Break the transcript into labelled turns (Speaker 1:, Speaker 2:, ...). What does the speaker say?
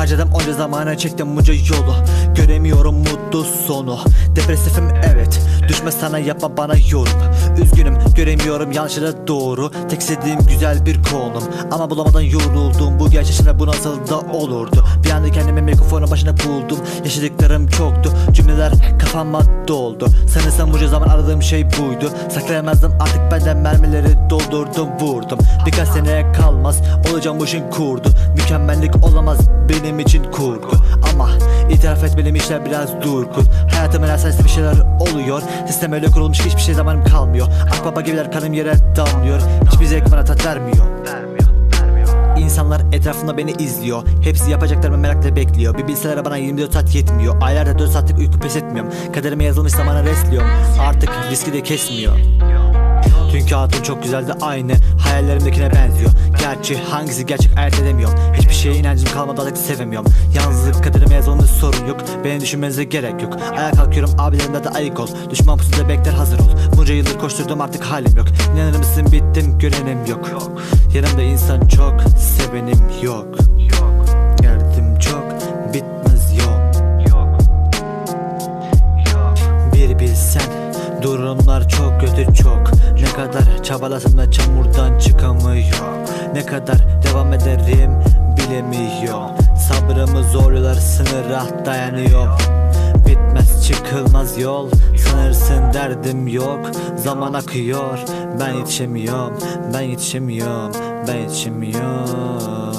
Speaker 1: Harcadım onca zamana çektim bunca yolu. Göremiyorum mutlu sonu. Depresifim evet. Düşme sana yapma bana yorum Üzgünüm göremiyorum yanlış ya da doğru. Tek istediğim güzel bir konum. Ama bulamadan yoruldum. Bu yaşında bu nasıl da olurdu? Bir anda kendimi mikrofonun başına buldum. Yaşadıklarım çoktu. Cümleler kafama doldu. Sanırsam bunca zaman aradığım şey buydu. Saklayamazdım artık benden mermileri doldurdum vurdum. Birkaç seneye kalmaz olacağım bu işin kurdu. Mükemmellik olamaz benim için kurgu Ama itiraf etmeliyim işler biraz durgun. Hayatımın her sayesinde bir şeyler oluyor. Sistem öyle kurulmuş ki hiçbir şey zamanım kalmıyor. Akbaba gibiler kanım yere damlıyor. Hiçbir zevk bana tat vermiyor. İnsanlar etrafında beni izliyor. Hepsi yapacaklarımı merakla bekliyor. Bir bilseler bana 24 saat yetmiyor. Aylarda 4 saatlik uyku pes etmiyorum. Kaderime yazılmış zamana restliyorum Artık riski de kesmiyor. Dünkü hatun çok güzeldi aynı. Hayallerimdekine benziyor. Gerçi hangisi gerçek ayırt edemiyorum. Hiçbir şeye inancım kalmadı artık sevemiyorum. Yalnızlık kaderime yazılmış yok. Beni düşünmenize gerek yok. Ayağa kalkıyorum abilerimde de ayık ol. Düşman pusuda bekler hazır ol. Bunca yıldır koşturdum artık halim yok. İnanır mısın bittim görenim yok. Yanımda insan çok sevenim yok. Derdim çok bitmez yok. Bir bilsen Durumlar çok kötü çok. Ne kadar çabalasam da çamurdan çıkamıyor. Ne kadar devam ederim bilemiyor Sabrımı zorluyorlar sınıra dayanıyor. Bitmez çıkılmaz yol. Sanırsın derdim yok. Zaman akıyor Ben yetişemiyorum Ben yetişemiyorum Ben yetişemiyorum